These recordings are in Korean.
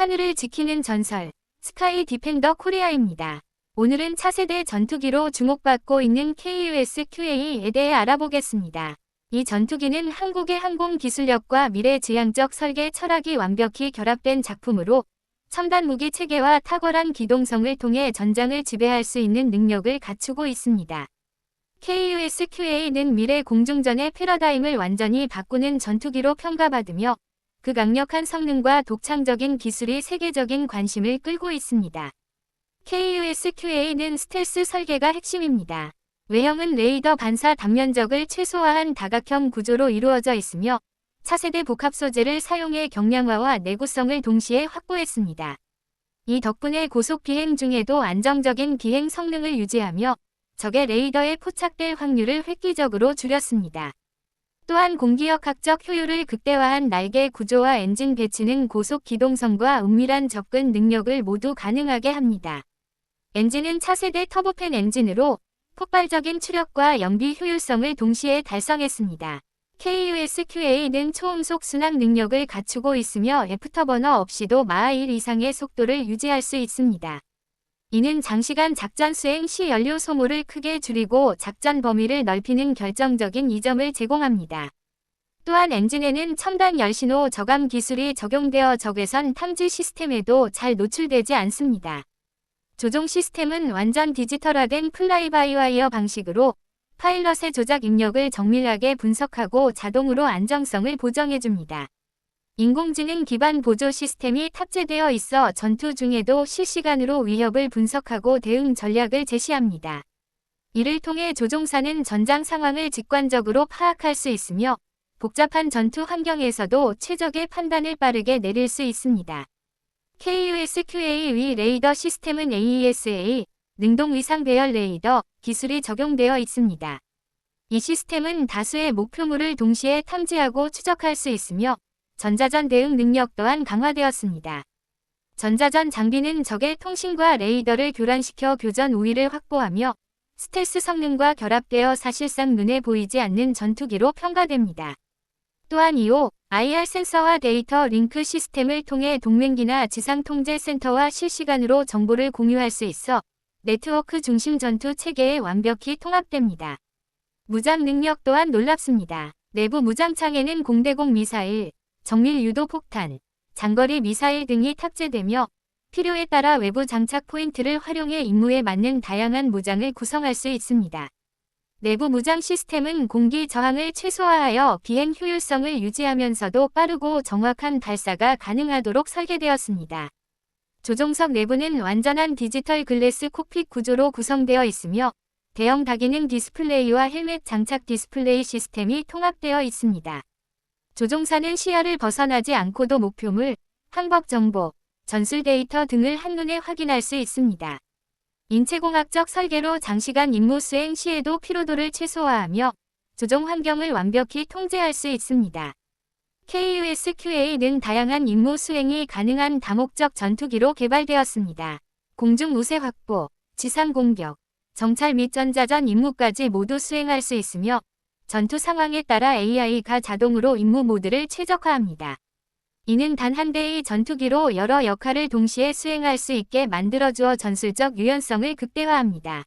하늘을 지키는 전설, 스카이 디펜더 코리아입니다. 오늘은 차세대 전투기로 주목받고 있는 KUS-QA에 대해 알아보겠습니다. 이 전투기는 한국의 항공 기술력과 미래 지향적 설계 철학이 완벽히 결합된 작품으로 첨단 무기 체계와 탁월한 기동성을 통해 전장을 지배할 수 있는 능력을 갖추고 있습니다. KUS-QA는 미래 공중전의 패러다임을 완전히 바꾸는 전투기로 평가받으며 그 강력한 성능과 독창적인 기술이 세계적인 관심을 끌고 있습니다. KUS-QA는 스텔스 설계가 핵심입니다. 외형은 레이더 반사 단면적을 최소화한 다각형 구조로 이루어져 있으며 차세대 복합 소재를 사용해 경량화와 내구성을 동시에 확보했습니다. 이 덕분에 고속 비행 중에도 안정적인 비행 성능을 유지하며 적의 레이더에 포착될 확률을 획기적으로 줄였습니다. 또한 공기역학적 효율을 극대화한 날개 구조와 엔진 배치는 고속 기동성과 은밀한 접근 능력을 모두 가능하게 합니다. 엔진은 차세대 터보팬 엔진으로 폭발적인 추력과 연비 효율성을 동시에 달성했습니다. KUS-QA는 초음속 순항 능력을 갖추고 있으며 애프터버너 없이도 마하 1 이상의 속도를 유지할 수 있습니다. 이는 장시간 작전 수행 시 연료 소모를 크게 줄이고 작전 범위를 넓히는 결정적인 이점을 제공합니다. 또한 엔진에는 첨단 열신호 저감 기술이 적용되어 적외선 탐지 시스템에도 잘 노출되지 않습니다. 조종 시스템은 완전 디지털화된 플라이바이와이어 방식으로 파일럿의 조작 입력을 정밀하게 분석하고 자동으로 안정성을 보정해줍니다. 인공지능 기반 보조 시스템이 탑재되어 있어 전투 중에도 실시간으로 위협을 분석하고 대응 전략을 제시합니다. 이를 통해 조종사는 전장 상황을 직관적으로 파악할 수 있으며 복잡한 전투 환경에서도 최적의 판단을 빠르게 내릴 수 있습니다. KUS-QA 위 레이더 시스템은 AESA, 능동 위상 배열 레이더 기술이 적용되어 있습니다. 이 시스템은 다수의 목표물을 동시에 탐지하고 추적할 수 있으며 전자전 대응 능력 또한 강화되었습니다. 전자전 장비는 적의 통신과 레이더를 교란시켜 교전 우위를 확보하며 스텔스 성능과 결합되어 사실상 눈에 보이지 않는 전투기로 평가됩니다. 또한 이오 IR 센서와 데이터 링크 시스템을 통해 동맹기나 지상 통제 센터와 실시간으로 정보를 공유할 수 있어 네트워크 중심 전투 체계에 완벽히 통합됩니다. 무장 능력 또한 놀랍습니다. 내부 무장창에는 공대공 미사일, 정밀 유도 폭탄, 장거리 미사일 등이 탑재되며 필요에 따라 외부 장착 포인트를 활용해 임무에 맞는 다양한 무장을 구성할 수 있습니다. 내부 무장 시스템은 공기 저항을 최소화하여 비행 효율성을 유지하면서도 빠르고 정확한 발사가 가능하도록 설계되었습니다. 조종석 내부는 완전한 디지털 글래스 콕핏 구조로 구성되어 있으며 대형 다기능 디스플레이와 헬멧 장착 디스플레이 시스템이 통합되어 있습니다. 조종사는 시야를 벗어나지 않고도 목표물, 항법 정보, 전술 데이터 등을 한눈에 확인할 수 있습니다. 인체공학적 설계로 장시간 임무 수행 시에도 피로도를 최소화하며 조종 환경을 완벽히 통제할 수 있습니다. KUS-QA는 다양한 임무 수행이 가능한 다목적 전투기로 개발되었습니다. 공중 우세 확보, 지상 공격, 정찰 및 전자전 임무까지 모두 수행할 수 있으며 전투 상황에 따라 AI가 자동으로 임무 모드를 최적화합니다. 이는 단 한 대의 전투기로 여러 역할을 동시에 수행할 수 있게 만들어주어 전술적 유연성을 극대화합니다.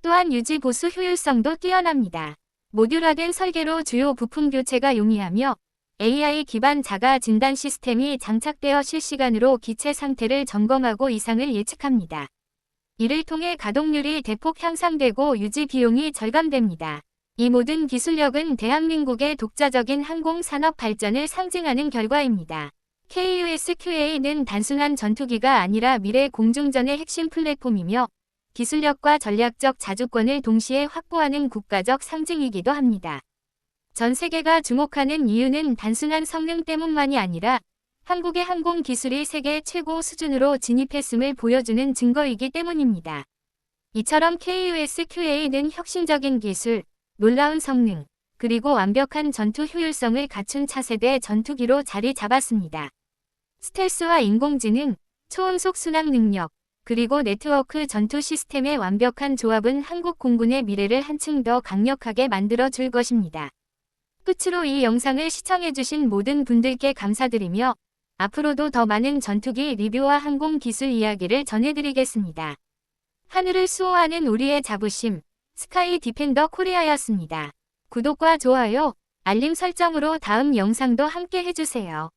또한 유지 보수 효율성도 뛰어납니다. 모듈화된 설계로 주요 부품 교체가 용이하며 AI 기반 자가 진단 시스템이 장착되어 실시간으로 기체 상태를 점검하고 이상을 예측합니다. 이를 통해 가동률이 대폭 향상되고 유지 비용이 절감됩니다. 이 모든 기술력은 대한민국의 독자적인 항공산업 발전을 상징하는 결과입니다. KUS-QA는 단순한 전투기가 아니라 미래 공중전의 핵심 플랫폼이며 기술력과 전략적 자주권을 동시에 확보하는 국가적 상징이기도 합니다. 전 세계가 주목하는 이유는 단순한 성능 때문만이 아니라 한국의 항공 기술이 세계 최고 수준으로 진입했음을 보여주는 증거이기 때문입니다. 이처럼 KUS-QA는 혁신적인 기술, 놀라운 성능, 그리고 완벽한 전투 효율성을 갖춘 차세대 전투기로 자리 잡았습니다. 스텔스와 인공지능, 초음속 순항 능력, 그리고 네트워크 전투 시스템의 완벽한 조합은 한국 공군의 미래를 한층 더 강력하게 만들어 줄 것입니다. 끝으로 이 영상을 시청해주신 모든 분들께 감사드리며 앞으로도 더 많은 전투기 리뷰와 항공 기술 이야기를 전해드리겠습니다. 하늘을 수호하는 우리의 자부심, 스카이 디펜더 코리아였습니다. 구독과 좋아요, 알림 설정으로 다음 영상도 함께 해주세요.